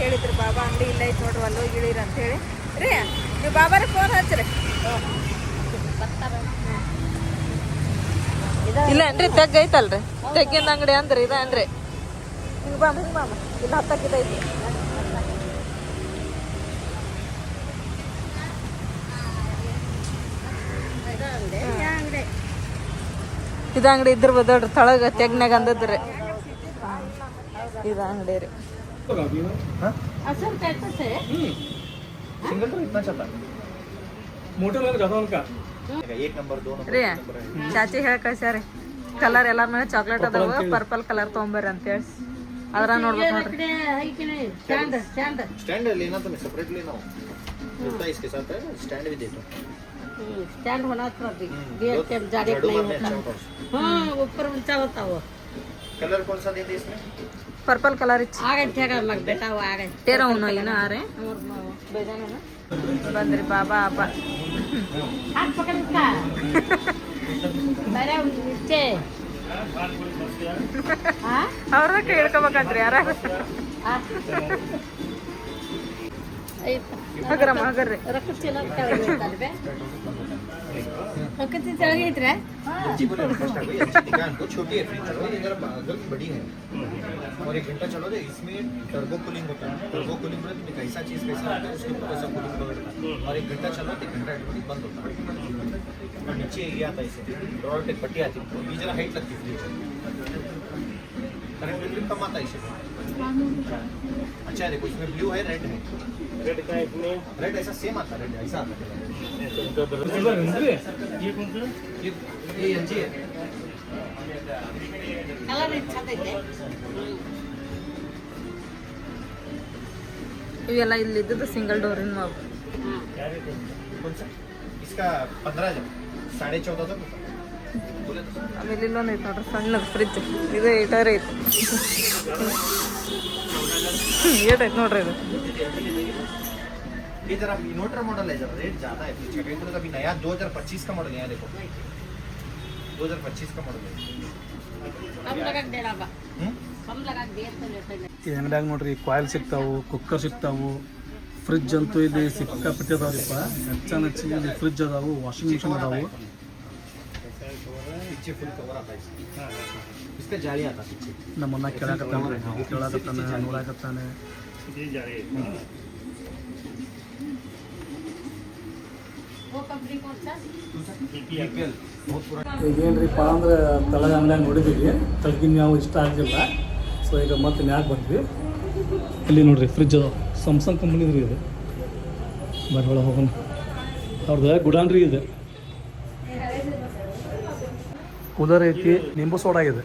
ಹೇಳಿದ್ರು ಬಾಬಾ ಅಂಗಡಿ ಇಲ್ಲ ಐತೆ ನೋಡ್ರಿ ಅಲ್ಲಿ ಹೋಗಿ ಇಳೀರಿ ಅಂತ ಹೇಳಿ. ರೀ ನೀವು ಬಾಬಾರ ಫೋನ್ ಹಚ್ಚಿರಿ. ಇಲ್ಲ ಏನ್ರಿ ತೆಗ್ ಐತಲ್ರಿ? ತೆಗ್ಗಿನ ಅಂಗಡಿ ಅಂದ್ರಿ ಇದ ಏನ್ರಿ? ಹಿಂಗ್ ಬಾಮ ಹಿಂಗ್ ಬಾಮ ಇಲ್ಲ ಹತ್ತಕ್ಕಿದೈತಿ ಇದು ಅಂಗಡಿ ಇದ್ರ ಬದೋಡ್ರಿ ತಳಗ ತೆಗ್ನಾಗ ಅಂದದ್ರಿ. ಇದು ಅಂಗಡಿ ರೀ. सिंगल तो इतना चलता है मोटर वाला ज्यादा उनका एक नंबर दो नंबर ರೀ ಚಾಚಿ ಹೇಳ ಕಳ್ಸ್ಯಾರಿ ಕಲರ್ ಎಲ್ಲಾರ ಮೇಲೆ ಚಾಕ್ಲೇಟ್ ಅದಾವ ಪರ್ಪಲ್ ಕಲರ್ ತೊಗೊಂಬರ್ರಿ ಅಂತ ಹೇಳಿ ಅದ್ರ ನೋಡ್ಬೇಕು ನೋಡ್ರಿ स्टैंड लेना तो मैं सेपरेट लेना हूँ जुड़ता है इसके साथ है स्टैंड भी देता हूँ स्टैंड होना था अभी हम्म, गेट दो- के जाने झाड़ू नहीं मारने होता अच्छा होता है हाँ ऊपर ऊंचा होता वो कलर कौन सा देते इसमें ಪರ್ಪಲ್ ಕಲರ್ ಇಚ್ಚಿ आ गए थे मग बेटा वो आ गए ತೇರ ಅವನು ಇನ್ನ ಆರೆ ಬಂದ್ರಿ ಬಾಬಾ ಹಬ್ಬ हाथ पकड़ इसका मेरे नीचे हाँ ಅವ್ರದ ಕೇಳ್ಕೊಬೇಕಂತ್ರಿ ಯಾರ हाँ ಹಗರಮ್ಮ ಹಗರ್ರಿ ರೊಕ್ಕ ಚೀಲ ಕೆಳಗೆ ಬೆ ರೊಕ್ಕ ಚೀಲ ಕೆಳಗೆ ಐತ್ರೆ जी बोले रिक्वेस्ट आ गई अच्छी दिखा इनको छोटी है फ्रिज चलो ये जरा अगर बड़ी है और एक घंटा चलो तो इसमें टर्बो कूलिंग होता है टर्बो कूलिंग में तुम्हें कैसा चीज कैसा होता है उसके ऊपर कैसा कूलिंग बढ़ता है और एक घंटा चलो तो एक घंटा ऑटोमेटिक बंद होता है और नीचे ये आता है इसे रॉड एक पट्टी आती है ये जरा हाइट लगती है फ्रिज करंट बिल भी कम आता है इसे अच्छा है देखो इसमें ब्लू है रेड है रेड का इसमें रेड ऐसा सेम आता है रेड ऐसा आता है ये ये एलजी है ಕಲರ್ ಇಚ್ಛಾತೈತೆ ಇವೆಲ್ಲ ಇಲ್ಲಿ ಇದ್ದದ್ದು ಸಿಂಗಲ್ ಡೋರಿನ ಮಾವು कौन सा इसका पंद्रह हजार साढ़े चौदह सौ बोले तो ಆಮೇಲೆ ಇಲ್ಲೊಂದು ಐತೆ ನೋಡ್ರಿ ಸಣ್ಣದು ಫ್ರಿಜ್ ಇದು ಏಟರ್ ಐತಿ ಏಟೈತೆ ನೋಡ್ರಿ ಇದು ये जरा इन्वर्टर मॉडल है जरा रेट ज्यादा है इसका कहीं तो अभी नया 2025 का मॉडल है यहाँ देखो 2025 का मॉडल है ಕಮ್ ಲಗಾಕ್ ದೇನಾ ಬಾ हम्म? ಕಮ್ ಲಗಾಕ್ ದೇರ್ तो लेते हैं ಈ ಅಂಗಡ್ಯಾಗ ನೋಡ್ರಿ ಕಾಯಿಲ್ ಸಿಗ್ತಾವು ಕುಕ್ಕರ್ ಸಿಗ್ತಾವು ಫ್ರಿಜ್ ಅಂತೂ ಇಲ್ಲಿ ಸಿಕ್ಕಾಪಟ್ಟೆ ಅದಾವ್ರಿಪ್ಪ ಹೆಚ್ಚಾನ ಹೆಚ್ಚಿಗೆ ಇಲ್ಲಿ ಫ್ರಿಜ್ ಅದಾವು ವಾಷಿಂಗ್ ಮಿಷಿನ್ ಅದಾವು ಮಸ್ತ್ ಜಾಳಿ ಆತ ಕೇಳಾಕತ್ತಾನ ನಾವು ಕೇಳಾಕತ್ತಾನ ನೋಡಾಕತ್ತಾನ. ಈಗೇನ್ರಿಪ್ಪ ಅಂದ್ರೆ ತಳಗ ಅಂಗಡಿ ನೋಡಿದ್ದೀವಿ ತಳಗಿನ ನಾವು ಇಷ್ಟ ಆಗಿಲ್ಲ ಸೊ ಈಗ ಮತ್ತೆ ಮ್ಯಾಕ್ ಬಂದ್ವಿ. ಇಲ್ಲಿ ನೋಡ್ರಿ ಫ್ರಿಜ್ ಅದ ಸ್ಯಾಮ್ಸಂಗ್ ಕಂಪ್ನಿದ್ರಿ ಇದು. ಬರ್ ಒಳಗೆ ಹೋಗೋಣ. ಅವ್ರದ್ದು ಗುಡಾನ್ ರೀ ಇದೆ. ಕೂಲರ್ ಐತಿ ನಿಂಬು ಸೋಡಾ ಇದೆ.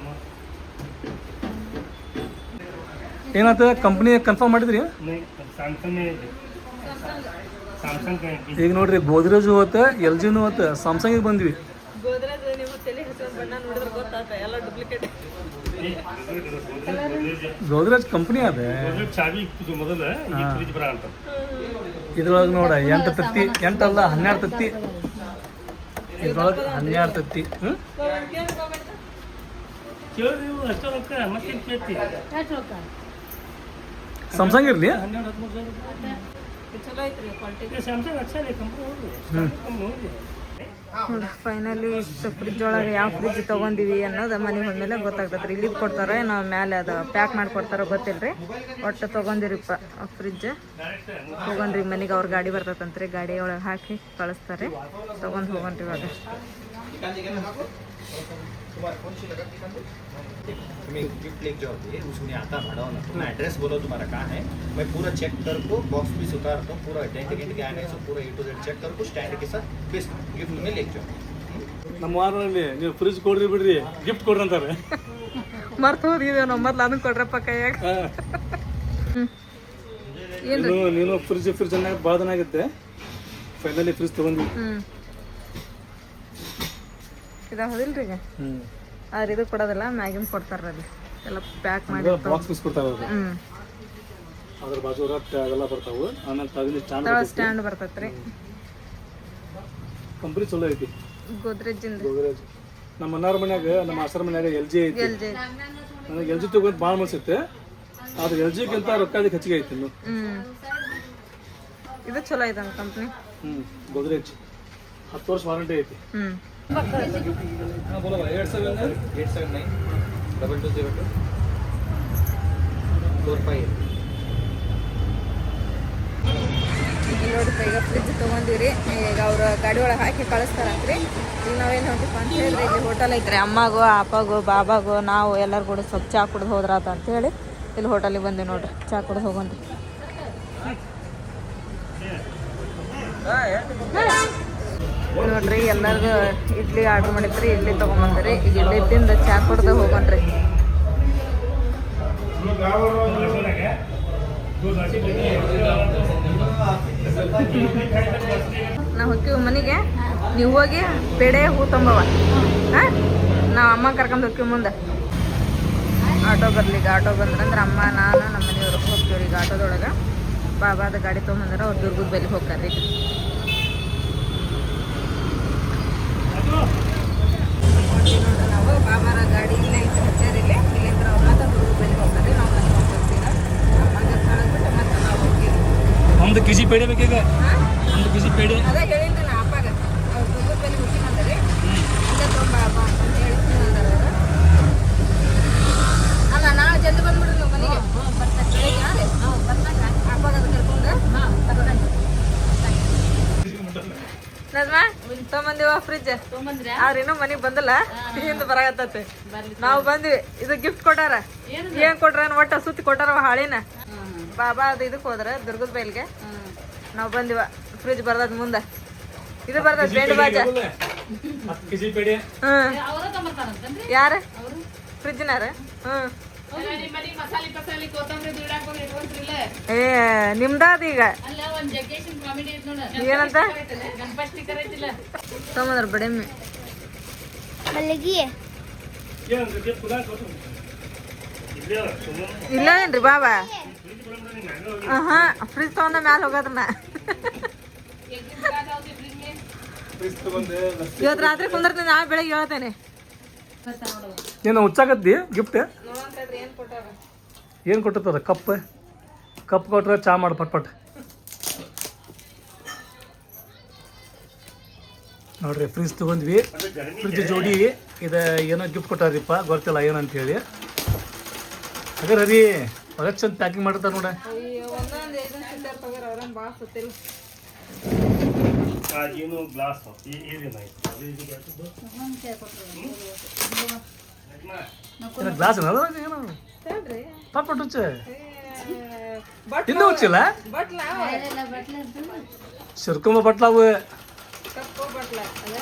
ಏನಾಯ್ತು ಕಂಪ್ನಿ ಕನ್ಫರ್ಮ್ ಮಾಡಿದ್ರಿ? ಈಗ ನೋಡ್ರಿ ಗೋದ್ರೇಜ್ ಹೋಗುತ್ತೆ ಎಲ್ ಜಿನೂ ಹೋಗುತ್ತೆ ಸ್ಯಾಮ್ಸಂಗಿಗೆ ಬಂದ್ವಿ. ಗೋದ್ರೇಜ್ ಕಂಪ್ನಿ ಅದೇ? ಇದ್ರೊಳಗೆ ನೋಡ ಎಂಟು ತತ್ತಿ ಎಂಟಲ್ಲ ಹನ್ನೆರಡು ತತ್ತಿ. ಇದ್ರೊಳಗೆ ಹನ್ನೆರಡು ತತ್ತಿ. ಹ್ಞೂ ಕೇಳಿ ರೊಕ್ಕ ಮತ್ತೆ ಕೇಳ್ತಿ? ಸ್ಯಾಮ್ಸಂಗ್ ಇರಲಿ? ಹನ್ನೆರಡು ಹದಿಮೂರು ಸಾವಿರ ಚಲೋ ಐತ್ರಿ ಕ್ವಾಲಿಟಿ ಸ್ಯಾಮ್ಸಂಗ್ ಅಚ್ಚಾ ಇದೆ ಕಂಪ್ನಿ ಹೋಗಿ ಕಂಪ್ನಿ ಫೈನಲಿ ಇಷ್ಟು ಫ್ರಿಜ್ ಒಳಗೆ ಯಾವ ಫ್ರಿಜ್ ತೊಗೊಂಡಿವಿ ಅನ್ನೋದು ಮನೆಗೆ ಹೋದ್ಮೇಲೆ ಗೊತ್ತಾಗ್ತದ್ರಿ. ಇಲ್ಲಿ ಕೊಡ್ತಾರೆ ನಾವು ಮೇಲೆ ಅದು ಪ್ಯಾಕ್ ಮಾಡಿ ಮಾಡಿಕೊಡ್ತಾರೋ ಗೊತ್ತಿಲ್ರಿ. ಒಟ್ಟು ತೊಗೊಂಡಿರಿಪ್ಪ ಫ್ರಿಜ್ ತೊಗೊಂಡ್ರಿ ಮನೆಗೆ ಅವ್ರ ಗಾಡಿ ಬರ್ತದಂತ್ರಿ. ಗಾಡಿ ಒಳಗೆ ಹಾಕಿ ಕಳಿಸ್ತಾರೆ. ತೊಗೊಂಡು ಹೋಗೊಂಡ್ರಿ ಇವಾಗ. निकाल देगा ना आपको तुम्हारा कौन सी लगा निकाल दो तुम्हें गिफ्ट लेके जाओगे उसमें आता भाड़ा वाला तुम एड्रेस बोलो तुम्हारा कहाँ है मैं पूरा चेक कर को बॉक्स पीस उतारता हूँ पूरा डेंट गेंट क्या है सब पूरा ए टू जेड चेक कर को स्टैंड के साथ बेस्ट गिफ्ट में लेके जाओ ನಮ್ಮ ವಾರಲ್ಲಿ ನೀವು ಫ್ರಿಜ್ ಕೊಡ್ರಿ ಬಿಡ್ರಿ ಗಿಫ್ಟ್ ಕೊಡ್ರಿ ಅಂತಾರೆ ಮರ್ತು ಹೋಗಿದ್ದೇವೆ ನಾವು ಮೊದ್ಲು ಅದನ್ನ ಕೊಡ್ರಪ್ಪ ಕೈಯಾಗ ಹ್ಞೂ ಏನು ನೀನು ನೀನು ಫ್ರಿಜ್ ಫ್ರಿಜ್ ಅನ್ನಾಗ ಭಾಳ ದಿನ ಆಗಿತ್ತೆ ಫೈನಲಿ ಫ್ರಿಜ್ ತೊಗೊಂಡ್ವಿ ಹ್ಞೂ ಇದು ಹೌದಿಲ್ರಿ ಈಗ ಆದ್ರೆ ಇದು ಕೊಡೋದಿಲ್ಲ ಮ್ಯಾಗಿನ ಕೊಡ್ತಾರ ಅಲ್ಲಿ. ಎಲ್ಲ ಪ್ಯಾಕ್ ಮಾಡಿ ಬಾಕ್ಸ್ ಪೀಸ್ ಕೊಡ್ತಾವೆ ಅದು ಹ್ಞೂ ಅದ್ರ ಬಾಜು ರಟ್ ಅದೆಲ್ಲ ಬರ್ತಾವು. ಆಮೇಲೆ ತಗಲಿ ಸ್ಟ್ಯಾಂಡ್ ಸ್ಟ್ಯಾಂಡ್ ಬರ್ತೈತ್ರಿ. ಕಂಪನಿ ಚಲೋ ಐತಿ. ಗೋದ್ರೇಜಿಂದ ಗೋದ್ರೇಜ್. ನಮ್ಮ ಅನ್ನಾರ ಮನ್ಯಾಗ ನಮ್ಮ ಆಸರ ಮನ್ಯಾಗ ಎಲ್ ಜಿ ಐತಿ. ಎಲ್ ಜಿ ನನಗೆ ಎಲ್ ಜಿ ತಗೊಂಡ್ ಭಾಳ ಮನ್ಸೈತೆ ಆದ್ರೆ ಎಲ್ ಜಿಗಿಂತ ರೊಕ್ಕ ಅದಕ್ಕೆ ಹೆಚ್ಚಿಗೆ ಐತಿ ಇನ್ನು. ಇದು ಚಲೋ ಐತೆ ಕಂಪ್ನಿ. ಹ್ಞೂ ಗೋದ್ರೇಜ್. ಹತ್ತು ವರ್ಷ ವಾರಂಟಿ ಐತಿ. ಹ್ಞೂ eight seven eight seven nine double two zero two four five ನೋಡಿ ಈಗ ಫ್ರಿಜ್ ತೊಗೊಂಡಿವ್ರಿ ಈಗ ಅವ್ರು ಗಾಡಿ ಒಳಗೆ ಹಾಕಿ ಕಳಿಸ್ತಾರಂತ್ರಿ ಈಗ ನಾವೇನು ನೋಡ್ತೀವಿ ಅಂತ ಹೇಳಿದ್ರೆ ಇಲ್ಲಿ ಹೋಟೆಲ್ ಐತ್ರಿ ಅಮ್ಮಗೂ ಅಪ್ಪಗೂ ಬಾಬಾಗೂ ನಾವು ಎಲ್ಲರೂ ಕೂಡ ಸ್ವಲ್ಪ ಚಾ ಕುಡ್ದು ಹೋದ್ರಾತ ಅಂತೇಳಿ ಇಲ್ಲಿ ಹೋಟೆಲಿಗೆ ಬಂದೆ ನೋಡ್ರಿ ಚಾ ಕುಡ್ದು ಹೋಗೋಣ್ರಿ ನೋಡ್ರಿ, ಎಲ್ಲರಿಗೂ ಇಡ್ಲಿ ಆರ್ಡರ್ ಮಾಡಿದ್ರಿ, ಇಡ್ಲಿ ತೊಗೊಂಬಂದ್ರಿ. ಈಗ ಇಡ್ಲಿ ತಿಂದು ಚಾ ಕುಡ್ದು ಹೋಗೋಣ್ರಿ ನಾವು ಹೋಗ್ತೀವಿ ಮನೆಗೆ, ನೀವು ಹೋಗಿ ಪೇಡೆ ಹೂ ತುಂಬವ. ಹಾಂ? ನಾವು ಅಮ್ಮ ಕರ್ಕೊಂಡು ಹೋಗ್ತೀವಿ ಮುಂದೆ. ಆಟೋ ಬರ್ಲಿ, ಈಗ ಆಟೋ ಬಂದ್ರಂದ್ರೆ ಅಮ್ಮ, ನಾನು ನಮ್ಮ ಮನೆಯವ್ರಿಗೆ ಹೋಗ್ತೀವ್ರಿ ಈಗ ಆಟೋದೊಳಗೆ. ಬಾಬಾದ ಗಾಡಿ ತೊಗೊಂಬಂದ್ರೆ ಅವ್ರು ದುರ್ಗದ ಬೆಲೆ ಹೋಗ್ತಾರೆ ನೋಡ್ರಿ ನಾವು ಬಾಬಾರ ಗಾಡಿ ಇಲ್ಲೇ ಐತೆ ಹಚ್ಚೇರಿಲ್ಲಿ ಇಲ್ಲಿಂದ ಅವ್ರ ದುರ್ಗದ ಬೆಲೆ ಹೋಗ್ತಾರೆ ನಾವು ಮತ್ತೆ ನಾವು ಒಂದು ಕೆ ಜಿ ಪೇಡೆ ಬೇಕೀಗ ಒಂದು ಕೆ ಜಿ ಪೇಡೆ ಅದೇ ಹೇಳಿದ್ರಿ ನಾ ಅಪ್ಪಾಗ ಅವ್ರು ದುರ್ಗದ ಬೆಲೆ ಹೋಗ್ತೀನಿ ಅಂದ್ರಿ ಇಲ್ಲೇ ತೊಗೊಂಬ ಬಾ ಅಂತ ಹೇಳ್ತೀನಿ ನಾನು. ಅಲ್ಲ ನಾಳೆ ಜಲ್ದಿ ನೀವು ಮನೆಗೆ ಬೆಳಿಗ್ಗೆ ಹಾಂ ರೀ ಅಪ್ಪಾಗ ಅದು ಕರ್ಕೊಂಡು ನಜ್ಮಾ ತಗೊಂಬಂದಿವ ಫ್ರಿಜ್ ಅವ್ರ ಇನ್ನೂ ಮನೆಗೆ ಬಂದಿಲ್ಲ. ಹಿಂದೆ ಬರಾಕತ್ತೈತಿ. ನಾವು ಬಂದ್ವಿ. ಇದು ಗಿಫ್ಟ್ ಕೊಟ್ಟಾರ. ಏನ್ ಕೊಟ್ರ ಒಟ್ಟ ಸುತ್ತಿ ಕೊಟ್ಟಾರ ಹಾಳಿನ? ಬಾಬಾ ಅದು ಇದಕ್ಕೆ ಹೋದ್ರ ದುರ್ಗದ ಬೈಲ್ಗೆ. ನಾವು ಬಂದಿವ. ಫ್ರಿಜ್ ಬರ್ದದ್ ಮುಂದೆ. ಇದು ಬರ್ದದ್ ಬೇಡ ಬಾಜ. ಹ್ಮ್. ಯಾರ? ಫ್ರಿಜ್ನಾರ ಹ್ಮ್. ಏ ನಿಮ್ದಾದ ಈಗ. ಅಲ್ಲ ಒಂದ್ ಜಗ್ಗೇಶನ್ ಕಾಮಿಡಿ ಐತ್ ನೋಡ ಏನಂತ? ತಮ್ಮದ್ರ ಬಡಮಿ ಕೊಟ್ಟು ಇಲ್ಲೇ ಏನ್ರಿ ಬಾಬಾ? ಹಾ ಫ್ರಿಜ್ ತಗೊಂಡ ಮ್ಯಾಲ ಹೋಗೋದನ್ನ ಇವತ್ತು ರಾತ್ರಿ ಕುಂದಿರ್ತೀನಿ ನಾ ಬೆಳಗ್ಗೆ ಹೇಳ್ತೇನೆ. ಏನು ಹುಚ್ಚಾಕತ್ತಿ ಗಿಫ್ಟ್ ಏನು ಕೊಟ್ಟಿರ್ತದ ಕಪ್. ಕಪ್ ಕೊಟ್ರೆ ಚಾ ಮಾಡಿ ಪಟ್ ಪಟ್. ನೋಡ್ರಿ ಫ್ರಿಜ್ ತಗೊಂಡ್ವಿ. ಫ್ರಿಜ್ ಜೋಡಿ ಇದು ಏನೋ ಗಿಫ್ಟ್ ಕೊಟ್ಟಾರಿಪ್ಪ ಗೊತ್ತಿಲ್ಲ ಏನಂತ ಹೇಳಿ ಹಾಗಾದ್ರೆ ರೀ ಹೊರಗೆ ಚಂದ ಪ್ಯಾಕಿಂಗ್ ಮಾಡಿರ್ತಾರೆ ನೋಡ. ಗ್ಲಾಸ್ ಗ್ಲಾಸ್ ಏನೋ? ಹುಚ್ಚ. ಇನ್ನೂ ಹುಚ್ಚಿಲ್ಲ? ಬಟ್ಲ. ಸಿರ್ಕೊಂಬ ಬಟ್ಲಾವು ಬಟ್ಲ ಅದೇ.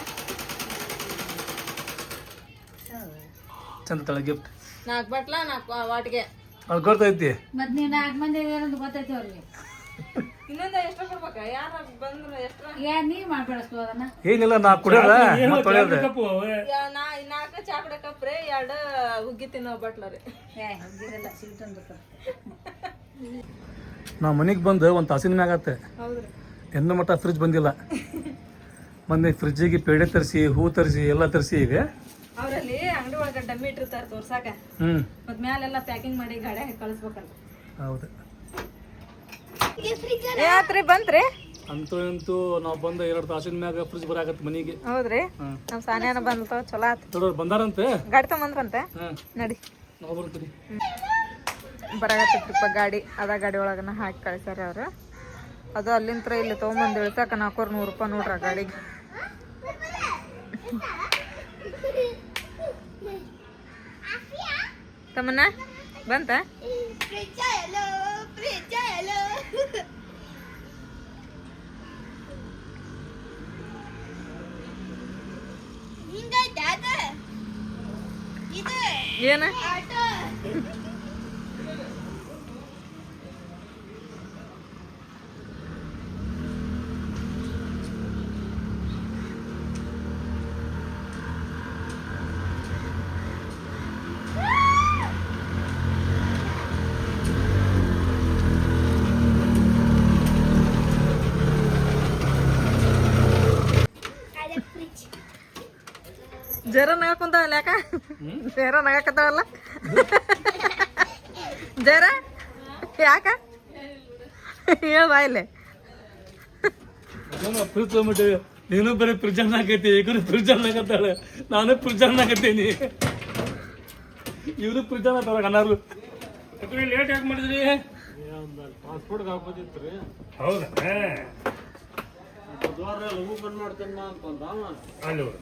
ಚಂದ ತಳ ಗಿಫ್ಟ್ ನಾಲ್ಕು ಬಟ್ಲ ನಾಲ್ಕು ವಾಟಿಗೆ. ಅದು ಗೊತ್ತೈತಿ ಮತ್ತೆ ನೀವು ನಾಲ್ಕು ಮಂದಿ ಏನಂತ ಗೊತ್ತೈತಿ ಅವ್ರಿಗೆ. ಇನ್ನೊಂದ ಎಷ್ಟು ಕೊಡ್ಬೇಕ? ಯಾರ ಬಂದ್ರ ಎಷ್ಟ್ರ ಯಾ ಅದನ್ನ? ಏನಿಲ್ಲ ನಾ ಕುಡಿಯೋದ? ಏನು ಮತ್ತೆ ತೊಳೆಯೋದ ಯಾ- ನಾ ನಾಲ್ಕು ಚಾಕಡೆ ಕಪ್ರಿ ಎರಡು ಹುಗ್ಗಿ ತಿನ್ನೋ ಬಟ್ಲರಿ ಏ ಹೋಗಿರಲ್ಲ ಸಿಲ್ಟನ್ ನಾ ಮನೆಗೆ ಬಂದು ಒಂದು ತಾಸಿನ ಮ್ಯಾಗ ಆತ ಹೌದ್ರಿ. ಮಟ್ಟ ಫ್ರಿಜ್ ಬಂದಿಲ್ಲ. ಮೊನ್ನೆ ಫ್ರಿಜ್ಜಿಗೆ ಪೇಡೆ ತರಿಸಿ ಹೂ ತರಿಸಿ ಎಲ್ಲ ತರಿಸಿ ಈಗ. ಅವ್ರಲ್ಲಿ ಅಂಗಡಿ ಒಳಗ ಡಮ್ಮಿ ಇಟ್ಟಿರ್ತಾರ ತೋರ್ಸಾಕ. ಹ್ಞೂ ಮತ್ ಮ್ಯಾಲೆಲ್ಲ ಪ್ಯಾಕಿಂಗ್ ಮಾಡಿ ಗಾಡಿ ಹಾಕಿ ಕಳಿಸ್ಬೇಕಲ್ಲ ಹೌದು. ಏತ್ರಿ ಬಂತ್ರಿ? ಅಂತೂ ಅಂತೂ ನಾವು ಬಂದ ಎರಡು ತಾಸಿನ ಮ್ಯಾಗ ಫ್ರಿಜ್ ಬರಾಕತ್ ಮನಿಗೆ. ಹೌದ್ರಿ? ನಮ್ ಸಾನ್ಯಾನ ಬಂದ ಚಲೋ ಆತ್. ದೊಡ್ಡವ್ರು ಬಂದಾರಂತೆ? ಗಾಡಿ ತಗೊಂಬಂದ್ರಂತೆ? ನಡಿ. ನಾವು ಬರ್ತೀರಿ. ಬರಾಕತ್ತಿಪ್ಪ ಗಾಡಿ. ಅದ ಗಾಡಿ ಒಳಗನ ಹಾಕಿ ಕಳ್ಸ್ಯಾರ ಅವ್ರು. ಅದು ಅಲ್ಲಿಂತ್ರ ಇಲ್ಲಿ ತೊಗೊಂಬಂದು ಇಳ್ಸಾಕ ನಾಲ್ಕೂರು ನೂರು ರೂಪಾಯಿ ನೋಡ್ರ ಆ ಗಾಡಿಗೆ. ತಮ್ಮನ್ನ ಬಂತ? ಏನ? ಜರ ನಗಾಕುಂತಾವಲ್ಲ ಯಾಕ? ಜರ ನಗಾಕತ್ತಾವಲ್ಲ? ಜರ ಯಾಕ? ಹೇಳ ಬಾಯಿಲೆ. ಫ್ರಿಜ್ ನೀನು ಬರೀ ಫ್ರಿಜ್ ಆಗೈತಿ ಈಗನು ಫ್ರಿಜ್ ಆಗತ್ತಾಳೆ ನಾನು ಫ್ರಿಜ್ ಅನ್ನಕತ್ತೀನಿ ಇವರು ಫ್ರಿಜ್ ಅನ್ನತ್ತಾರ ಅನ್ನಾರು ಲೇಟ್ ಯಾಕೆ ಮಾಡಿದ್ರಿ? ಹೌದಾ? ಅಲ್ಲಿ ಹೋದ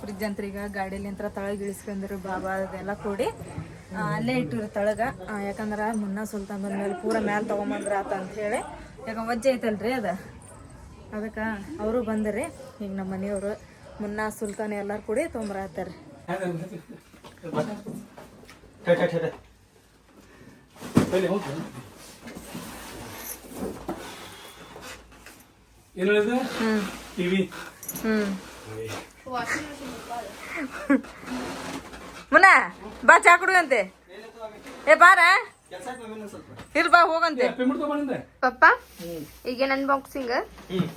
ಫ್ರಿಜ್ ಅಂತ ಈಗ ಗಾಡಿಯಲ್ಲಿ ತಳಗ ಇಳಿಸ್ಕೊಂಡ್ರು ಬಾಬಾ ಅದೆಲ್ಲ ಕೂಡಿ ಅಲ್ಲೇ ಇಟ್ಟಿರು ತಳಗ. ಯಾಕಂದ್ರೆ ಮುನ್ನ ಸುಲ್ತಾನ್ ಬಂದ್ಮೇಲೆ ಪೂರ ಮ್ಯಾಲ ತಗೊಂಬಂದ್ರ ಆತ ಅಂತ ಹೇಳಿ. ಯಾಕ ವಜ್ಜೆ ಐತಲ್ರಿ ಅದ. ಅದಕ್ಕೆ ಅವರು ಬಂದ್ರಿ. ಈಗ ನಮ್ಮ ಮನೆಯವರು ಮುನ್ನ ಸುಲ್ತಾನ್ ಎಲ್ಲಾರು ಕೂಡಿ ತೊಗೊಂಬರತ್ತಾರ ಏನು ಟಿವಿ. ಮುನ್ನ ಬಾ ಚಾ ಕುಡುಗಂತೆ. ಏ ಬಾರ. ಇರ್ ಬಾ ಹೋಗಂತೆ. ಪಪ್ಪ ಈಗೇನ್ ಅನ್ಬಾಕ್ಸಿಂಗ್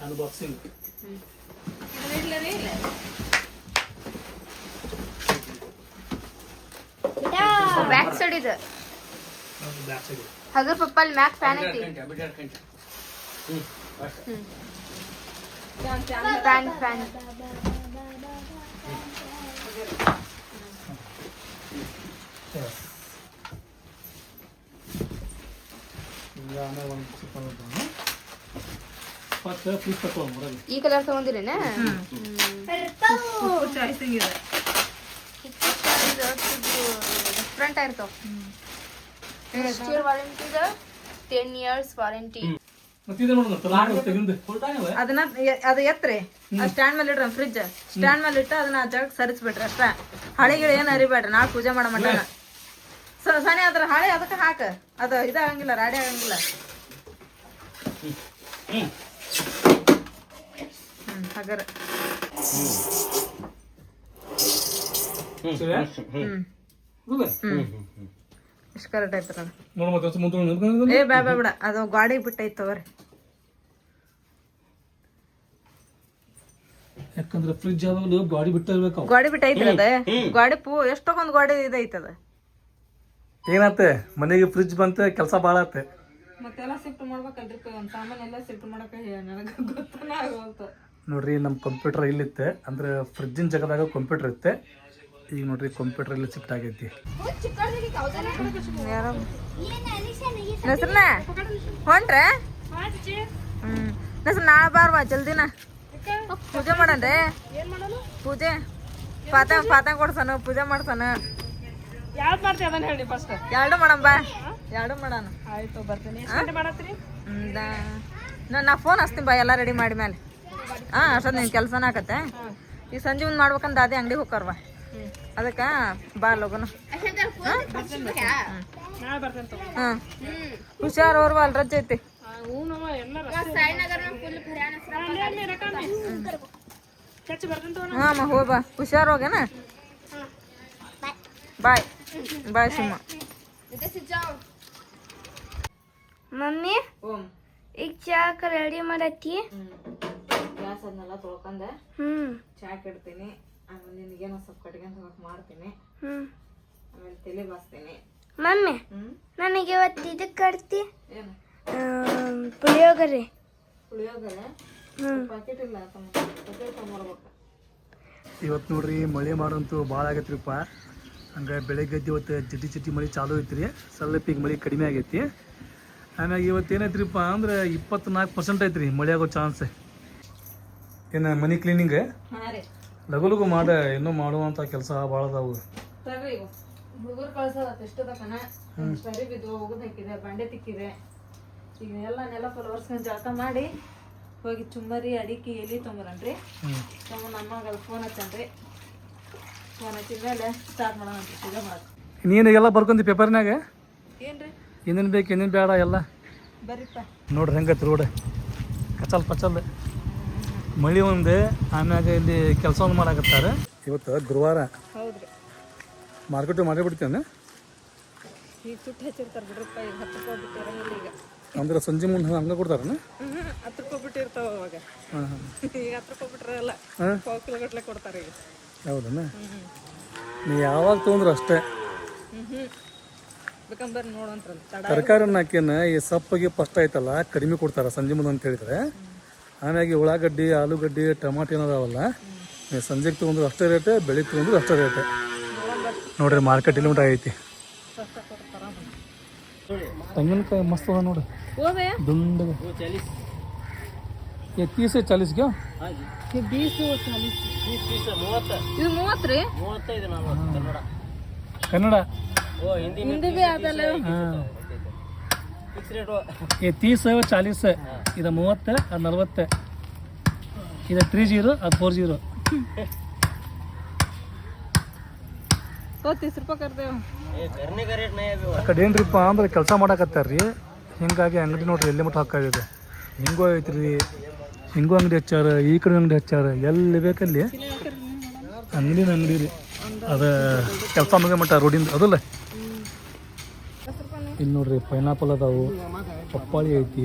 ಅನ್ಬಾಕ್ಸಿಂಗ್ ಬ್ಯಾಕ್ ಸೈಡ್ ಇದು ಹಗರ್ ಪಪ್ಪ ಅಲ್ಲಿ ಮ್ಯಾಕ್ ಫ್ಯಾನ್ ಐತಿ. ಫ್ರಿಜ್ ತಗೊಂಡ್ಬರೋದು ಈ ಕಲರ್ ತಗೊಂಡಿರೇನೆ? ಡಿಫ್ರೆಂಟ್ ಆಗಿರ್ತಾವ ಟೆನ್ ಇಯರ್ಸ್ ವಾರಂಟಿ ಅದನ್ನ ಅದ ಎತ್ರಿ ಸ್ಟ್ಯಾಂಡ್ ಮೇಲೆ ಇಡ್ರಿ ಫ್ರಿಜ್ ಸ್ಟ್ಯಾಂಡ್ ಮೇಲೆ ಇಟ್ಟು ಅದನ್ನ ಆ ಜಾಗಕ್ಕೆ ಸರಿಸ್ಬಿಡ್ರಿ ಅಷ್ಟ. ಹಳಿಗಳು ಏನು ಅರಿಬೇಡ್ರಿ ನಾಳೆ ಪೂಜೆ ಮಾಡೋ ಮಟನ ಸನಿ ಅದ್ರ ಹಳೆ ಅದಕ್ಕೆ ಹಾಕ. ಅದು ಇದಾಗಂಗಿಲ್ಲ ರಾಡಿ ಆಗಂಗಿಲ್ಲ. ಹ್ಮ್. ಹಗರ. ಹ್ಮ್. ಇಷ್ಟು ಕರೆಕ್ಟ್ ಆಯ್ತು ನೋಡು. ನೋಡು ಮತ್ತೆ ಮುಂದೆ ನಿಂತ್ಕೊಂಡು ಏ ಬ್ಯಾ ಬ್ಯಾ ಬಿಡ ಅದು ಗಾಡಿ ಬಿಟ್ಟೈತೆ ತಗೋರಿ. ಯಾಕಂದ್ರೆ ಫ್ರಿಜ್ ಆದವಲ್ಲ ಗಾಡಿ ಬಿಟ್ಟಿರ್ಬೇಕು ಅವು ಗಾಡಿ ಬಿಟ್ಟೈತ್ರಿ ಅದ. ಗಾಡಿ ಪೂ ಎಷ್ಟೊಂದು ಗಾಡಿ ಇದೈತದ ಏನಾತೆ ಮನೆಗೆ ಫ್ರಿಜ್ ಬಂತ ಕೆಲಸ ಭಾಳ ಆತೆ ಮತ್ತೆಲ್ಲ ಶಿಫ್ಟ್ ಮಾಡ್ಬೇಕಲ್ರಿ ಒಂದು ಸಾಮಾನ್ ಎಲ್ಲ ಶಿಫ್ಟ್ ಮಾಡಕ್ಕೆ ನನಗೆ ಗೊತ್ತನ ಆಗೋಲ್ತು. ನೋಡ್ರಿ ನಮ್ಮ ಕಂಪ್ಯೂಟರ್ ಇಲ್ಲಿತ್ತೆ. ಅಂದ್ರೆ ಫ್ರಿಜ್ಜಿನ ಜಾಗದಾಗ ಕಂಪ್ಯೂಟರ್ ಇತ್ತೆ. ಈಗ ನೋಡ್ರಿ ಕಂಪ್ಯೂಟರ್ ಇಲ್ಲಿ ಶಿಫ್ಟ್ ಆಗೈತಿ. ಹೆಸ್ರು ನಾಳೆ ಬಾರ್ವಾ ಜಲ್ದಿನ. ಪೂಜೆ ಮಾಡನ್ರಿ? ಪೂಜೆ? ಪಾತ ಪಾತ ಕೊಡ್ಸನ, ಪೂಜೆ ಮಾಡ್ಸನ. ಯಾವ್ದು ಮಾಡ್ತೀವಿ ಫಸ್ಟ್ ಎರಡು ಬಾ ಎರಡು ಮಾಡೋಣ ಬರ್ತೀನಿ ನಾ ನಾ ಫೋನ್ ಹಚ್ತೀನಿ ಬಾ, ಎಲ್ಲ ರೆಡಿ ಮಾಡಿ ಮೇಲೆ ಹಾಂ ಅಷ್ಟೊಂದು ನಿನ್ ಕೆಲಸನ ಆಕತ್ತೆ ಈಗ ಸಂಜೆ ಒಂದು ಮಾಡ್ಬೇಕಂದ್ರೆ ಅದೇ ಅಂಗಡಿ ಹೋಗ್ಕರ್ವ ಅದಕ್ಕೆ ಬಾ ಲಗುನ. ಹಾಂ? ಹುಷಾರ್ ಅವ್ರವ ಅಲ್ಲಿ ರಜೆ ಐತಿ. ಹಾ ಅಮ್ಮ ಹೋಗಿ ಬಾ. ಹುಷಾರ್ ಹೋಗೇನ? ಬಾಯ್. ಬಾಯ್ ಸುಮ್ಮ. ಮಮ್ಮಿ ಓಂ. ಈಗ ಚಾಕ ರೆಡಿ ಮಾಡತ್ತಿ? ಗ್ಯಾಸ್ ಅದನ್ನೆಲ್ಲ ತೊಳ್ಕೊಂಡೆ. ಹ್ಮ್. ಚಾಕ್ ಕೆಡ್ತೀನಿ ಆಮೇಲೆ ನಿನಗೇನೋ ಸ್ವಲ್ಪ ಕಟ್ಕೊಂಡ್ ಹೋಗಕ್ಕೆ ಮಾಡ್ತೀನಿ. ಹ್ಮ್. ಆಮೇಲೆ ತಲೆ ಬಾಸ್ತೀನಿ. ಮಮ್ಮಿ ನನಗೆ ಇವತ್ತು ಇದಕ್ಕೆ ಕಟ್ತಿ. ಏನು? ಪುಳಿಯೋಗರೆ. ಪುಳಿಯೋಗರೆ? ಹ್ಮ್. ಪ್ಯಾಕೆಟ್ ಇಲ್ಲ ಪ್ಯಾಕೆಟ್ ತೊಗೊಂಬರ್ಬೇಕು ಇವತ್ತು ನೋಡ್ರಿ ಮಳೆ ಮಾಡಂತೂ ಭಾಳ ಆಗೈತ್ರಿಪ್ಪ ಹಂಗೆ ಬೆಳಗ್ಗೆ ಇವತ್ತು ಚಿಟಿ ಚಿಟಿ ಮಳೆ ಚಾಲು ಐತ್ರಿ. ಸ್ವಲ್ಪ ಈಗ ಮಳೆ ಕಡಿಮೆ ಆಗೈತಿ. ಆಮ್ಯಾಗ ಇವತ್ತು ಏನೈತ್ರಿಪ್ಪ ಅಂದ್ರೆ ಇಪ್ಪತ್ನಾಲ್ಕು ಪರ್ಸೆಂಟ್ ಐತ್ರಿ ಮಳೆ ಆಗೋ ಚಾನ್ಸ್ ಏನು ಮನಿ ಕ್ಲೀನಿಂಗ್ ಲಗು ಲಗು ಇನ್ನು ಇನ್ನೂ ಮಾಡುವಂಥ ಕೆಲಸ ಭಾಳ ಅದಾವು. ಈಗ ಹುಡುಗರು ಕಳ್ಸೋದ ಎಷ್ಟು ತಕನ ಸರಿ ಬಿದ್ದು ಹೋಗುದು ಹಾಕಿದೆ ಬಂಡೆ ತಿಕ್ಕಿದೆ. ಈಗ ಎಲ್ಲ ನೆಲ ಫುಲ್ ಒರ್ಸ್ಕೊಂಡು ಜಳಕ ಮಾಡಿ ಹೋಗಿ ಚುಮ್ಮರಿ ಅಡಿಕೆ ಎಲೆ ತೊಂಬರನ್ರಿ. ತಮ್ಮ ನಮ್ಮಗ ಫೋನ್ ಹಚ್ಚನ್ರಿ. ಫೋನ್ ಹಚ್ಚಿದ ಮೇಲೆ ಸ್ಟಾರ್ಟ್ ಮಾಡೋಣ ಅಂತ ಪೂಜೆ ಮಾಡಿ. ನೀನು ಎಲ್ಲ ಬರ್ಕೊಂಡಿ ಪೇಪರ್ನಾಗ ಏನ್ರಿ? ಏನೇನು ಬೇಕು ಏನೇನು ಬೇಡ ಎಲ್ಲ? ಬರೀಪ್ಪ ನೋಡ್ರಿ ಹೆಂಗೈತಿ ರೋಡ್ ಕಚಲ್ ಪಚಲ್. ಮಳಿ ಒಂದು ಆಮ್ಯಾಗ ಇಲ್ಲಿ ಕೆಲಸ ಒಂದು ಮಾಡಾಕತ್ತಾರೆ. ಇವತ್ತು ಗುರುವಾರ ಹೌದ್ರಿ. ಮಾರ್ಕೆಟ್ ಮಾಡಿಬಿಡ್ತೇನೆ ಈಗ ಸುಟ್ಟು ಹಚ್ಚಿರ್ತಾರೆ ಬಿಡ್ರಪ್ಪ ಈಗ ಹತ್ತು ರೂಪಾಯಿ ಬಿಟ್ಟು ಈಗ. ಅಂದ್ರೆ ಸಂಜೆ ಮುಂದೆ ಹಂಗೆ ಕೊಡ್ತಾರನ ಹತ್ತು ರೂಪಾಯಿ ಬಿಟ್ಟಿರ್ತಾವ ಅವಾಗ. ಹಾಂ ಹಾಂ. ಈಗ ಹತ್ತು ರೂಪಾಯಿ ಬಿಟ್ರಲ್ಲ ಹಾಂ? ಪಾವು ಕಿಲೋ ಗಟ್ಲೆ ಕೊಡ್ತಾರೆ ಈಗ. ಹೌದನ ನೀವು ಯಾವಾಗ ತೊಗೊಂಡ್ರು ಅಷ್ಟೇ? ಬೇಕಂಬರ್ ತರಕಾರಿ ಹಾಕಿನ ಈ ಸಪ್ಪಗೆ ಫಸ್ಟ್ ಆಯ್ತಲ್ಲ ಕಡಿಮೆ ಕೊಡ್ತಾರ ಸಂಜೆ ಮುಂದೆ ಅಂತ ಹೇಳಿದ್ರೆ. ಆಮ್ಯಾಗೆ ಉಳ್ಳಾಗಡ್ಡಿ ಆಲೂಗಡ್ಡಿ ಟಮಾಟೆ ಏನದಾವಲ್ಲ ನೀವು ಸಂಜೆಗೆ ತೊಗೊಂಡ್ರು ಅಷ್ಟೇ ರೇಟ್ ಬೆಳಿಗ್ಗೆ ತೊಗೊಂಡ್ರು ಅಷ್ಟೇ ರೇಟ್ ನೋಡ್ರಿ ಮಾರ್ಕೆಟ್ ಇಲ್ಲಿ ಮಟ್ಟ ಐತಿ. ತೆಂಗಿನಕಾಯಿ ಮಸ್ತ್ ಅದ ನೋಡ್ರಿ. ದುಂಡ ಏ ಚಾಲೀಸ್ಗೆ? ಕನ್ನಡ. ಹಿಂದಿ ಈ ತೀಸ್ ಚಾಲೀಸ್ ಇದು ಮೂವತ್ತು ಅದು ನಲ್ವತ್ತು. ಇದು ತ್ರೀ ಜೀರೋ ಅದು ಫೋರ್ ಜೀರೋ. ಕಡೆ ಏನ್ರಿಪ್ಪ ಅಂದ್ರೆ ಕೆಲಸ ಮಾಡಾಕತ್ತಾರ್ರಿ. ಹಿಂಗಾಗಿ ಅಂಗಡಿ ನೋಡ್ರಿ ಎಲ್ಲಿ ಮಟ್ಟ ಹಾಕಾಗಿದೆ ಹಿಂಗೋ ಐತ್ರಿ. ಹಿಂಗೋ ಅಂಗಡಿ ಹಚ್ಚಾರ ಈ ಕಡೆ ಅಂಗಡಿ ಹಚ್ಚಾರ ಎಲ್ಲಿ ಬೇಕಲ್ಲಿ? ಅಂಗಡಿನ ಅಂಗಡಿ ರೀ. ಅದು ಕೆಲಸ ಮುಗಿಯ ಮಟ್ಟ ರೋಡಿಂದ ಅದಲ್ಲ. ಇಲ್ಲಿ ನೋಡ್ರಿ ಪೈನಾಪಲ್ ಅದಾವು ಪಪ್ಪಾಳಿ ಐತಿ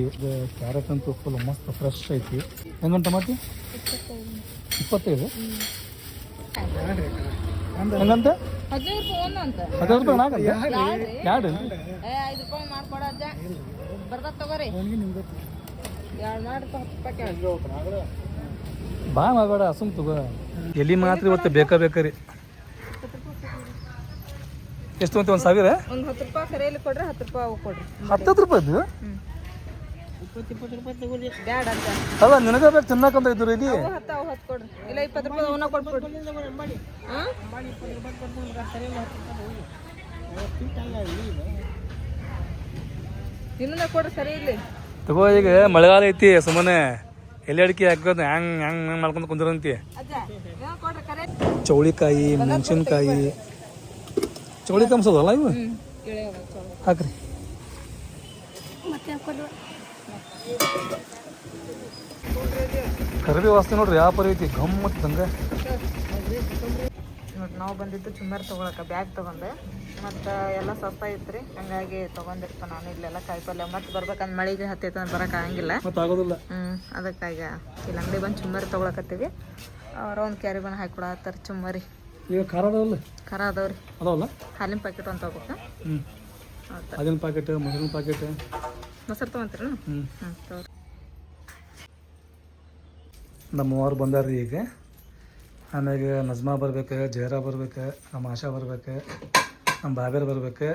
ಕ್ಯಾರೆಟ್ ಅಂತೂ ಫುಲ್ ಮಸ್ತ್ ಫ್ರೆಶ್ ಐತಿ. ಹೆಂಗಂತ ಟಮಾಟಿ? ಇಪ್ಪತ್ತೈದು? ಹೆಂಗಂತ? ಹದಿನೈದು ರೂಪಾಯಿ ಎರಡು ಬಾ ಮಾಡಬೇಡ ಸುಮ್ ತಗೋ. ಎಲ್ಲಿ ಮಾತ್ರ ಇವತ್ತು ಬೇಕಾ ಬೇಕಾರಿ ಎಷ್ಟು ಅಂತ ಒಂದು ಸಾವಿರ? ಒಂದು ಹತ್ತು ರೂಪಾಯಿ ಕರೆಯಲ್ಲಿ ಕೊಡ್ರಿ ಹತ್ತು ರೂಪಾಯಿ ಅವು ಕೊಡ್ರಿ. ಹತ್ತತ್ತು ರೂಪಾಯಿದು ಬ್ಯಾಡ ಅಂತ. ಅಲ್ಲ ನಿನಗ ಬೇಕು ತಿನ್ನಕಂತ ಇದ್ರು ಇಲ್ಲಿ? ಅವು ಹತ್ತು ಅವು ಹತ್ತು ಕೊಡ್ರಿ. ಇಲ್ಲ ಇಪ್ಪತ್ತು ರೂಪಾಯಿ ಅವನ್ನ ಕೊಟ್ಬಿಡ್ರಿ ಹಾಂ? ಕೊಡ್ರಿ ಸರಿ ಇಲ್ಲಿ. ತಗೋ ಈಗ ಮಳೆಗಾಲ ಐತಿ ಸುಮ್ಮನೆ ಎಲೆ ಅಡಿಕೆ ಹಾಕೋದು ಹ್ಯಾಂಗ್ ಹ್ಯಾಂಗ್ ಮಾಡ್ಕೊಂಡು ಕುಂದ್ರಂತಿ. ಚೌಳಿಕಾಯಿ ಮೆಣಸಿನ್ಕಾಯಿ ಚೌಳಿ ಕಂಸದಲ್ಲ ಇವು? ಹಾಕ್ರಿ. ಕರಿಬಿ ವಾಸನೆ ನೋಡ್ರಿ ಯಾವ ಪರಿ ಐತಿ ಗಮ್ಮತ್ ಮತ್ತು ನೋಡಿ ನಾವು ಬಂದಿದ್ದು ಚುಮ್ಮರ್ ತೊಗೊಳಕ್ಕೆ ಬ್ಯಾಗ್ ತಗೊಂಡೆ. ಮತ್ತು ಎಲ್ಲ ಸಸ್ತ ಐತ್ರಿ ಹಂಗಾಗಿ ತೊಗೊಂಡಿರ್ಪ ನಾನು ಇಲ್ಲೆಲ್ಲ ಕಾಯಿಪಲ್ಯ ಮತ್ತೆ ಬರ್ಬೇಕಂದ್ ಮಳೆಗೆ ಹತ್ತೈತೆ ಅಂತ ಬರಕ್ಕೆ ಆಗಂಗಿಲ್ಲ. ಮತ್ತು ಆಗೋದಿಲ್ಲ. ಹ್ಞೂ ಅದಕ್ಕಾಗ ಇಲ್ಲಿ ಅಂಗಡಿ ಬಂದು ಚುಮ್ಮರಿ ತೊಗೊಳಕತ್ತೀವಿ. ಅವ್ರ ಒಂದು ಕ್ಯಾರಿ ಬಂದು ಹಾಕಿ ಕೊಡತ್ತಾರ ಚುಮ್ಮರಿ. ಈಗ ಖಾರ ಅದಾವಲ್ಲ? ಖರ ಅದಾವ್ರಿ. ಅದಾವಲ್ಲ? ಹಾಲಿನ ಪ್ಯಾಕೆಟ್ ಅಂತ ತಗೋಬೇಕಾ? ಹ್ಞೂ ಹಾಲಿನ ಪ್ಯಾಕೆಟ್ ಮೊಸರಿನ ಪ್ಯಾಕೆಟ್ ಮೊಸರು ತೊಗೊಂತೀರಿ? ಹ್ಞೂ ಹ್ಞೂ ನಮ್ಮವ್ರು ನಮ್ಮ ಅವ್ರು ಬಂದಾರ್ರಿ ಈಗ. ಆಮೇಲೆ ನಜ್ಮಾ ಬರ್ಬೇಕು ಜಯರಾ ಬರ್ಬೇಕು ನಮ್ಮ ಆಶಾ ಬರ್ಬೇಕು ನಮ್ಮ ಬಾಬೇರ್ ಬರ್ಬೇಕು.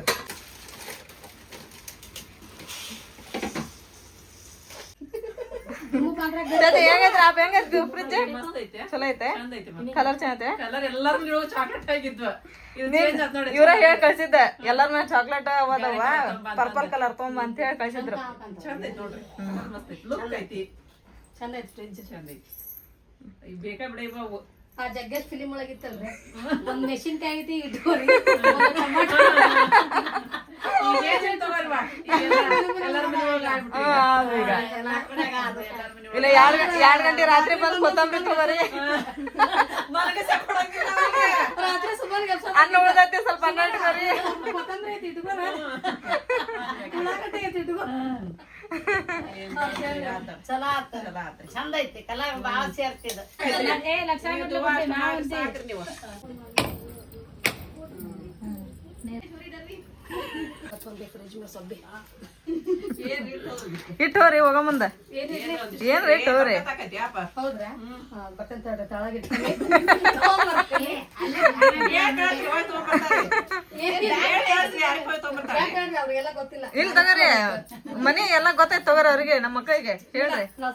ಹೆಂಗೈತ್ರಿ ಆಪ್ ಹೆಂಗೈತಿ? ಫ್ರಿಜ್ ಚಲೋ ಐತೆ? ಕಲರ್ ಚೆನ್ನಾಗೈತೆ? ಕಲರ್ ಎಲ್ಲಾರು ಚಾಕ್ಲೇಟ್ ಆಗಿದ್ವ. ಇದು ಚೇಂಜ್ ಆತ್ ನೋಡಿ ಇವ್ರ ಹೇಳಿ ಕಳ್ಸಿದ್ದ. ಎಲ್ಲಾರ ಮೇಲೆ ಚಾಕ್ಲೇಟ್ ಅವದವ ಪರ್ಪಲ್ ಕಲರ್ ತೊಂಬ ಅಂತ ಹೇಳಿ ಕಳ್ಸಿದ್ರು. ಚಂದ ಐತಿ ನೋಡ್ರಿ. ಮಸ್ತ್ ಐತಿ. ಲುಕ್ ಐತಿ. ಚಂದ ಐತಿ ಫ್ರಿಜ್ ಚಂದ ಐತಿ. ಬೇಕಾ ಬಿಡ ಇವ ಆ ಜಗ್ಗೇಶ್ ಫಿಲಿಮ್ ಒಳಗಿತ್ತಲ್ರಿ ಒಂದ್ ಮೆಷಿನ್ ಐತಿ ಇಟ್ಕೋರಿ ಇಲ್ಲ ಎರಡ್ ಎರಡ್ ಗಂಟೆ ರಾತ್ರಿ ಬಂದು ಕೊತ್ತಂಬರಿ ತಗೋರಿ. ರಾತ್ರಿ ಅನ್ನ ಉಳ್ದೈತಿ ಸ್ವಲ್ಪ ಅನ್ನ ಇಟ್ಕೋರಿ ಕೊತ್ತಂಬರಿ ಐತಿ ಉಳ್ಳಾಗಡ್ಡಿ ಇಟ್ಕೋ. ಚಲೋ ಆತ. ಚಂದ ಐತಿ ಕಲಾ ಬಾಳ ಸೇರ್ತಿದ. ಏ ಲಕ್ಷ ಸಾಕ್ರಿ ನೀವು ಇಟ್ಟೋರಿ ಹೋಗ ಮುಂದ ಏನ್ ರೇಟ್ ಹೋಗ್ರಿ ಸಾಕೈತಿ ಅಪ್ಪ ಹೌದ್ರಾ ಬರ್ತೇನೆ ತಡ್ರಿ ತಳಗಿಡ್ತೀನಿ ಏನ್ ಹೇಳ್ತಿ? ಹೋಯ್ ತಗೊಂಡ್ಬರ್ತಾರೆ. ಏನ್ ಹೇಳ್ತಿ? ಹೋಗ ಮುಂದ? ಅವ್ರಿಗೆಲ್ಲ ಗೊತ್ತಿಲ್ಲ. ಇಲ್ಲಿ ತಗೋರಿ ಮನಿ ಎಲ್ಲ ಗೊತ್ತೈತ್ ತಗೋರಿ ಅವ್ರಿಗೆ ನಮ್ಮ ಮಕ್ಕಳಿಗೆ. ಹೇಳ್ರಿ. ನಾವ್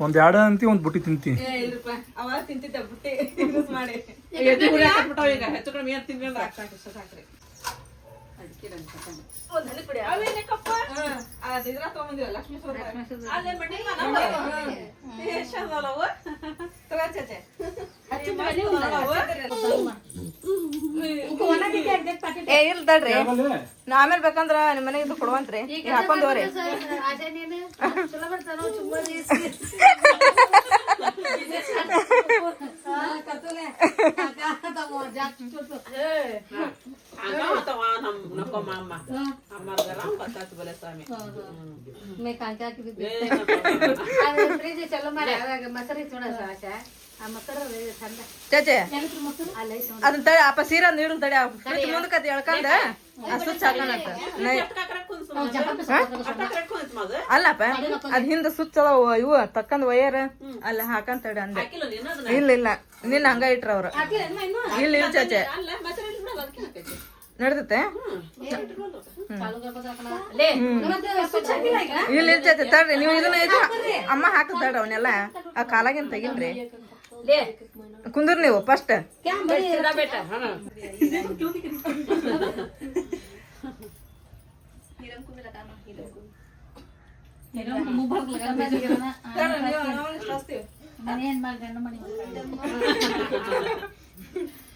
ಒಂದು ಎರಡ ಅಂತಿ ಒಂದ್ ಬುಟ್ಟಿ ತಿಂತೀನಿ ಏ ಇಲ್ರಿಪ್ಪ ಅವ ತಿಂತಿದ್ದ ಬುಟ್ಟಿ. ಯೂಸ್ ಮಾಡಿ. ಹೆಚ್ಚು ಕಡಿಮೆ ಏನ್ ತಿನ್ನಿಲ್ಲ ಸಾಕ್ರಿ ಏ ನಾ ಆಮೇಲೆ ಬೇಕಂದ್ರ ನಿಮ್ ಮನೆಗೆ ಇದು ಕೊಡುವಂತ್ರಿ ಚೇಚೆ ಅದನ್ನ ತಡಿ ಅಪ್ಪ ಸೀರೆ ನೀಡು ತಡಿ ಮುಂದಕ್ಕೆ ಅದು ಎಳ್ಕಂದ ಮಗ. ಅಲ್ಲಪ್ಪ ಅದ್ ಹಿಂದ ಸುತ್ತ ಅದಾವ ಇವು ತಕ್ಕಂದ್ ವಯರ್ ಅಲ್ಲ ಹಾಕಂತ ತಡಿ ಅಂದೆ? ಇಲ್ಲ ಇಲ್ಲ. ನಿನ್ನ ಹಂಗ ಇಟ್ರ ಅವ್ರ. ಇಲ್ಲ ಇಲ್ಲ ಚಾಚೆ. ಮೊಸರು ಇಲ್ಲಿ ಇರ್ತೈತೆ ತಡ್ರಿ ನೀವು ಇದನ್ನ ಇದು ಅಮ್ಮ ಹಾಕದ್ ತಡ್ರಿ ಅವನ್ನೆಲ್ಲ ಆ ಕಾಲಾಗಿನ್ ತೆಗಿಲ್ರಿ. ಲೇ, ಕುಂದ್ರ ನೀವು ಫಸ್ಟ್.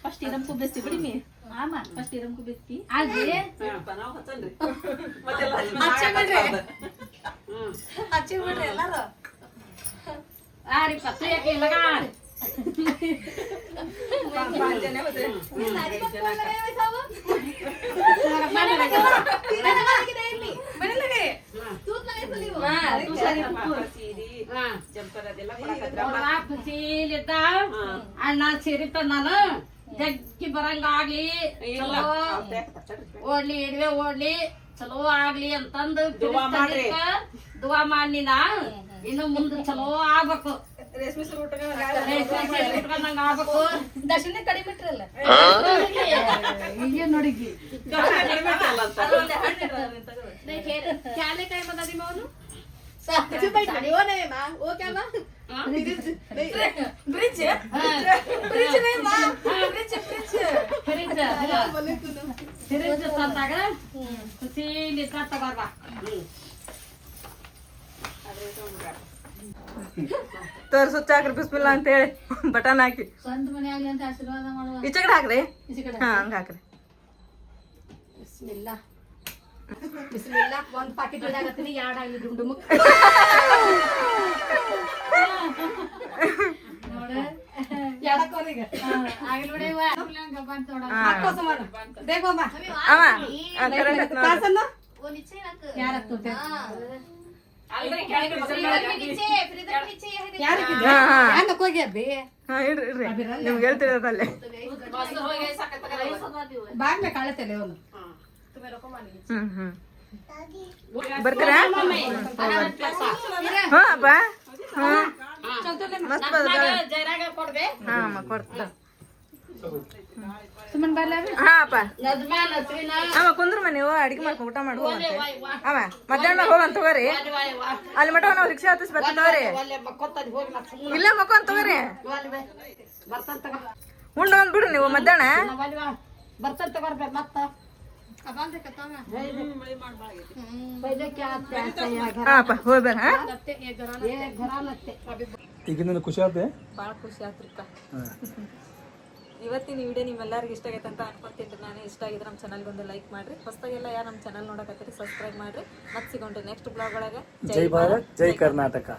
ಫಸ್ಟ್ ಇದನ್ನು ಕುಬ್ಬೇಸ್ತಿ ಬಿಡಿ ಮೀ ಆಮ ಫಸ್ಟ್ ಇರಮ್ ಕುಬ್ಬೇಸ್ತಿ ಹಾ, ಪಲಾವ್ ಹಚ್ಚನ್ರಿ. ಮತ್ತೆಲ್ಲ ಮಾಡ್ಬಾರ್ದು. ಹ್ಮ್. ಆರಿ ಪತ್ತು ಯಾಕೆ ಇಲ್ಲಗ ಸೀರಿ, ಹಾ. ಜಂಪರ್ ಅದೆಲ್ಲ ಕೊಡಕತ್ರ. ಖುಷಿಲಿದ್ದ ಅಣ್ಣ ಸೇರಿತ ನಾನು ಜಗ್ಗಿ ಬರಂಗ ಆಗ್ಲಿ ಇಲ್ಲ, ಚಲೋ. ಓಡ್ಲಿ ಇಡ್ವೆ ಓಡ್ಲಿ. ಚಲೋ ಆಗ್ಲಿ ಅಂತಂದು ದುವಾ ಮಾಡ್ರಿ. ದುವಾ ಮಾಡಿ ನಾ ಇನ್ನು ಮುಂದೆ ಚಲೋ ಆಗ್ಬೇಕು. ರೇಷ್ಮೆ ಸೀರೆ ರೇಷ್ಮೆ ಸೀರೆ ಉಟ್ಕೊಂಡಂಗ್ ಆಗ್ಬೇಕು. ದರ್ಶನ ಕಡಿಮೆ ಇಟ್ರಲ್ಲ ಈಗ ನೋಡಿಗಿ ಗಮನ ಕಡಿಮೆ ಇಟ್ಟಲ್ಲ ಅಂತ. ಕ್ಯಾಲೆ ಕೈ ಬಂದದಿ ಮೌನು ಫ್ರಿಜ್ ತಂದಾಗ ಖುಷಿಲಿ ತಗೋರ್ಬಾ ತೋರ್ ಸುತ್ತ ಹಾಕ್ರಿ ಬಿಸ್ಮಿಲ್ಲ ಅಂತ ಹೇಳಿ. ಬಟನ್ ಹಾಕಿ. ಸ್ವಂತ ಮನೆ ಆಗ್ಲಿ ಅಂತ ಆಶೀರ್ವಾದ ಮಾಡುವ. ಈಚೆ ಕಡೆ ಹಾಕ್ರಿ. ಈಚೆ ಕಡೆ ಹಾ ಹಂಗ ಹಾಕ್ರಿ. ಬಿಸ್ಮಿಲ್ಲಾ. ಬಿಸ್ಮಿಲ್ಲಾ ಒಂದ್ ಪಾಕೆಟ್ ಇಡಾಕತ್ತೀನಿ ಎರಡ್ ಆಗ್ಲಿ ಡುಮ್ ಡುಮ್ ನೋಡ. ಆಗಿಲ್ ನೋಡಿ ಬಂತ ನೋಡ ಅವ ಆ, correct ಐತ್ ನೋಡ್ರಿ. ಯಾರ ಅಲ್ರಿ, ಕೆಳಗೆ ಮೊಸರು ಹಾ ಹಾ. ಹಾ ಇಡ್ರಿ ಇಡ್ರಿ. ನಿಮ್ಗೆ ಹೇಳ್ತಿರೋದಲ್ಲೇ. ಮೊಸರು ಹೋಗಿ ಸಾಕತ್ತಾಗಲ್ಲ. ಹ್ಮ್ ಹ್ಮ್. ಬರ್ತೀರಾ? ಹಾ ಬಾ. ಹಾ. ಮಸ್ತ್ ಬರ್ತದ ಜೈರಾಗ ಹಾ ಅಮ್ಮ ಕೊಡ್ತ. ಸುಮ್ಮನ್ ಬರ್ಲ ಹಾ ಅಪ್ಪ. ಅವ ನಸ್ರಿನ ಅಮ್ಮ ಕುಂದ್ರ ನೀವು ಅಡಿಗೆ ಮಾಡ್ಕೊಂಡು ಊಟ ಮಾಡುವ ಹೋಗಂತೆ ಅವ ಮಧ್ಯಾಹ್ನ ಹೋಗಂತ ತಗೋರಿ. ಅಲ್ಲಿ ಮಟ ನಾವು ರಿಕ್ಷಾ ಹತ್ತಿಸ್ ಬರ್ತೀವಿ ಇಲ್ಲ ಮಕ್ಕೊಂತ ತಗೋರಿ. ಉಂಡ ಒಂದ್ ಬಿಡ್ರಿ ನೀವು ಮಧ್ಯಾಹ್ನ. ಬರ್ತಾನ ತಗೋರ್ಬೇಕು ಮತ್ತ. ಈಗಿನ ಖುಷಿ ಆತೆ ಭಾಳ ಖುಷಿ ಆತ್ರಿಪ್ಪ ಇವತ್ತಿನ ವಿಡಿಯೋ ನಿಮ್ಮೆಲ್ಲರಿಗೂ ಇಷ್ಟ ಆಗೈತೆ ಅಂತ ಅನ್ಕೊಂತೀನಿ ನಾನು ಇಷ್ಟ ಆಗಿದ್ರೆ ನಮ್ಮ ಚಾನಲ್ಗೆ ಒಂದು ಲೈಕ್ ಮಾಡ್ರಿ. ಹೊಸದಾಗೆಲ್ಲ ಯಾರು ನಮ್ಮ ಚಾನಲ್ ನೋಡಕತ್ತೀರಿ ಸಬ್ಸ್ಕ್ರೈಬ್ ಮಾಡ್ರಿ. ಮತ್ತೆ ಸಿಗೋಣ ನೆಕ್ಸ್ಟ್ ಬ್ಲಾಗ್ ಒಳಗೆ. ಜೈ ಭಾರತ್ ಜೈ ಕರ್ನಾಟಕ.